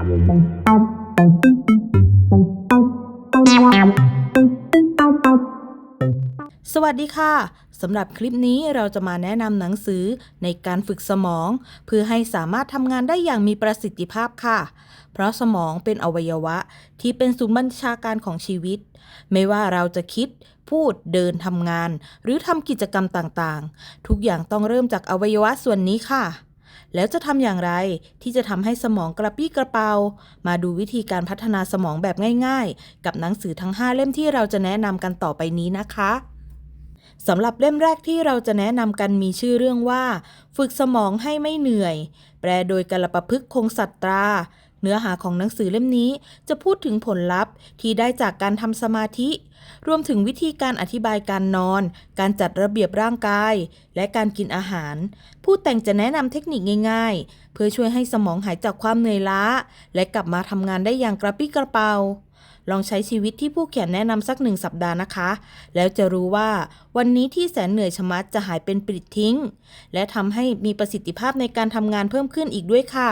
สวัสดีค่ะสำหรับคลิปนี้เราจะมาแนะนำหนังสือในการฝึกสมอง เพื่อให้สามารถทำงานได้อย่างมีประสิทธิภาพค่ะ เพราะสมองเป็นอวัยวะที่เป็นศูนย์บัญชาการของชีวิต ไม่ว่าเราจะคิด พูดเดินทำงาน หรือทำกิจกรรมต่างๆ ทุกอย่างต้องเริ่มจากอวัยวะส่วนนี้ค่ะ แล้วจะทำอย่างไรที่จะทำให้สมองกระปี้กระเป๋ามาดูวิธีการพัฒนาสมองแบบง่าย ๆ กับหนังสือทั้ง 5 เล่มที่เราจะแนะนำกันต่อไปนี้นะคะสำหรับเล่มแรกที่เราจะแนะนำกันมีชื่อเรื่องว่า ฝึกสมองให้ไม่เหนื่อย แปลโดยกลปพึกคงสัตตรา เนื้อหาของหนังสือเล่มนี้จะพูดถึงผลลัพธ์ที่ได้จากการทำสมาธิ รวมถึงวิธีการอธิบายการนอน การจัดระเบียบร่างกาย และการกินอาหาร ผู้แต่งจะแนะนำเทคนิคง่ายๆ เพื่อช่วยให้สมองหายจากความเหนื่อยล้า และกลับมาทำงานได้อย่างกระปี้กระเป๋าลองใช้ชีวิตที่ผู้เขียนแนะนำสักหนึ่งสัปดาห์นะคะ แล้วจะรู้ว่าวันนี้ที่แสนเหนื่อยชะมัดจะหายเป็นปลิดทิ้ง และทำให้มีประสิทธิภาพในการทำงานเพิ่มขึ้นอีกด้วยค่ะ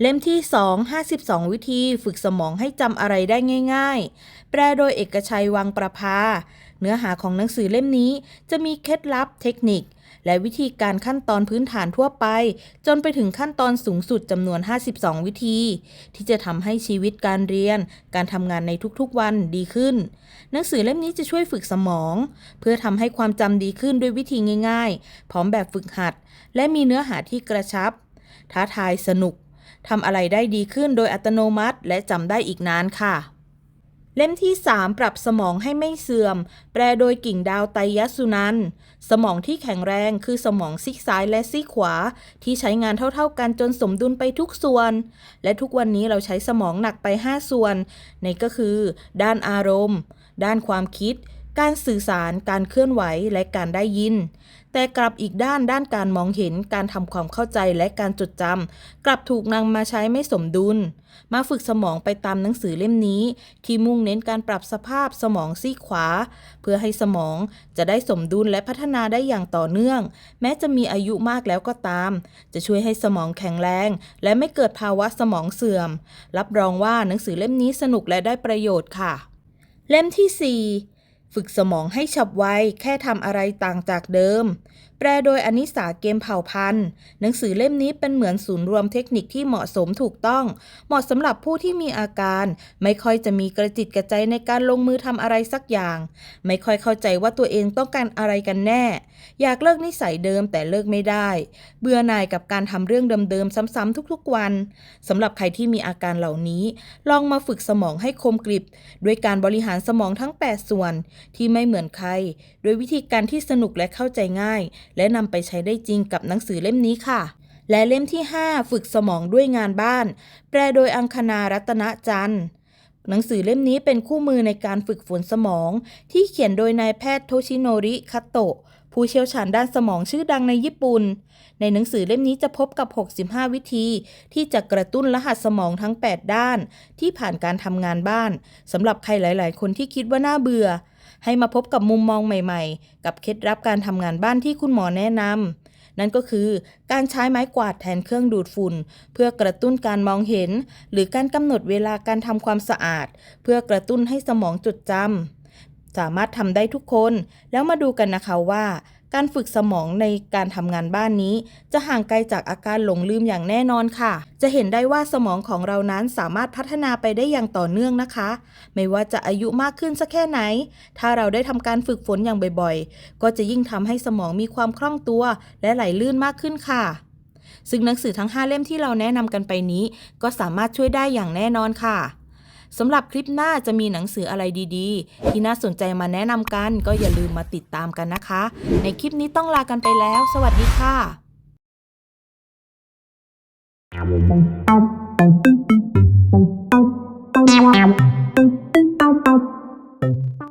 เล่มที่ 2 52 วิธีฝึกสมองให้จำอะไรได้ง่าย ๆ แปลโดยเอกชัยวังประภา เนื้อหาของหนังสือเล่มนี้จะมีเคล็ดลับเทคนิค และวิธีการขั้นตอนพื้นฐานทั่วไป จนไปถึงขั้นตอนสูงสุดจำนวน 52 วิธี ที่จะทำให้ชีวิตการเรียน การทำงานในทุกๆวันดีขึ้น หนังสือเล่มนี้จะช่วยฝึกสมอง เพื่อทำให้ความจำดีขึ้นด้วยวิธีง่าย ๆ พร้อมแบบฝึกหัด และมีเนื้อหาที่กระชับ ท้าทายสนุก ทำอะไรได้ดีขึ้นโดยอัตโนมัติ และจำได้อีกนานค่ะ เล่มที่ 3 ปรับสมองให้ไม่เสื่อม แปลโดยกิ่งดาวไตรยสุนันสมองที่แข็งแรงคือสมองซีกซ้ายและซีกขวา ที่ใช้งานเท่าๆกันจนสมดุลไปทุกส่วน และทุกวันนี้เราใช้สมองหนักไป 5 ส่วนในก็คือ ด้านอารมณ์ ด้านความคิดการสื่อสาร การเคลื่อนไหว และการได้ยิน แต่กลับอีกด้านด้านการมองเห็นการทำความเข้าใจและการจดจำกลับถูกนำมาใช้ไม่สมดุล มาฝึกสมองไปตามหนังสือเล่มนี้ ที่มุ่งเน้นการปรับสภาพสมองซีขวา เพื่อให้สมองจะได้สมดุลและพัฒนาได้อย่างต่อเนื่อง แม้จะมีอายุมากแล้วก็ตาม จะช่วยให้สมองแข็งแรง และไม่เกิดภาวะสมองเสื่อม รับรองว่าหนังสือเล่มนี้สนุกและได้ประโยชน์ค่ะ เล่มที่ 4 ฝึกสมองให้ฉับไวแค่ทำอะไรต่างจากเดิมแปลโดยอนิสาเกมเผ่าพันธุ์ หนังสือเล่มนี้เป็นเหมือนศูนย์รวมเทคนิคที่เหมาะสมถูกต้อง เหมาะสำหรับผู้ที่มีอาการ ไม่ค่อยจะมีกระจิตกระใจในการลงมือทำอะไรสักอย่าง ไม่ค่อยเข้าใจว่าตัวเองต้องการอะไรกันแน่ อยากเลิกนิสัยเดิมแต่เลิกไม่ได้ เบื่อหน่ายกับการทำเรื่องเดิมๆซ้ำๆทุกๆวันสำหรับใครที่มีอาการเหล่านี้ ลองมาฝึกสมองให้คมกริบด้วยการบริหารสมองทั้ง 8 ส่วน ที่ไม่เหมือนใคร โดยวิธีการที่สนุกและเข้าใจง่าย และนำไปใช้ได้จริงกับหนังสือเล่มนี้ค่ะ และเล่มที่ 5 ฝึกสมองด้วยงานบ้าน แปลโดยอังคณารัตนจันทร์หนังสือเล่มนี้เป็นคู่มือในการฝึกฝนสมอง ที่เขียนโดยนายแพทย์โทชิโนริคัตโตะผู้เชี่ยวชาญด้านสมองชื่อดังในญี่ปุ่น ในหนังสือเล่มนี้จะพบกับ 65 วิธี ที่จะกระตุ้นรหัสสมองทั้ง 8 ด้าน ที่ผ่านการทำงานบ้านสำหรับใครหลาย ๆ คนที่คิดว่าน่าเบื่อ ให้มาพบกับมุมมองใหม่ๆ กับเคล็ดลับการทำงานบ้านที่คุณหมอแนะนำนั่นก็คือการใช้ไม้กวาดแทนเครื่องดูดฝุ่น เพื่อกระตุ้นการมองเห็น หรือการกำหนดเวลาการทำความสะอาด เพื่อกระตุ้นให้สมองจดจำสามารถทำได้ทุกคน แล้วมาดูกันนะคะว่า การฝึกสมองในการทำงานบ้านนี้ จะห่างไกลจากอาการหลงลืมอย่างแน่นอนค่ะ จะเห็นได้ว่าสมองของเรานั้นสามารถพัฒนาไปได้อย่างต่อเนื่องนะคะ ไม่ว่าจะอายุมากขึ้นสักแค่ไหน ถ้าเราได้ทำการฝึกฝนอย่างบ่อยๆ ก็จะยิ่งทำให้สมองมีความคล่องตัว และไหลลื่นมากขึ้นค่ะ ซึ่งหนังสือทั้ง 5 เล่มที่เราแนะนำกันไปนี้ ก็สามารถช่วยได้อย่างแน่นอนค่ะ สำหรับคลิปหน้าจะมีหนังสืออะไรดีๆ ที่น่าสนใจมาแนะนำกัน ก็อย่าลืมมาติดตามกันนะคะ ในคลิปนี้ต้องลากันไปแล้ว สวัสดีค่ะ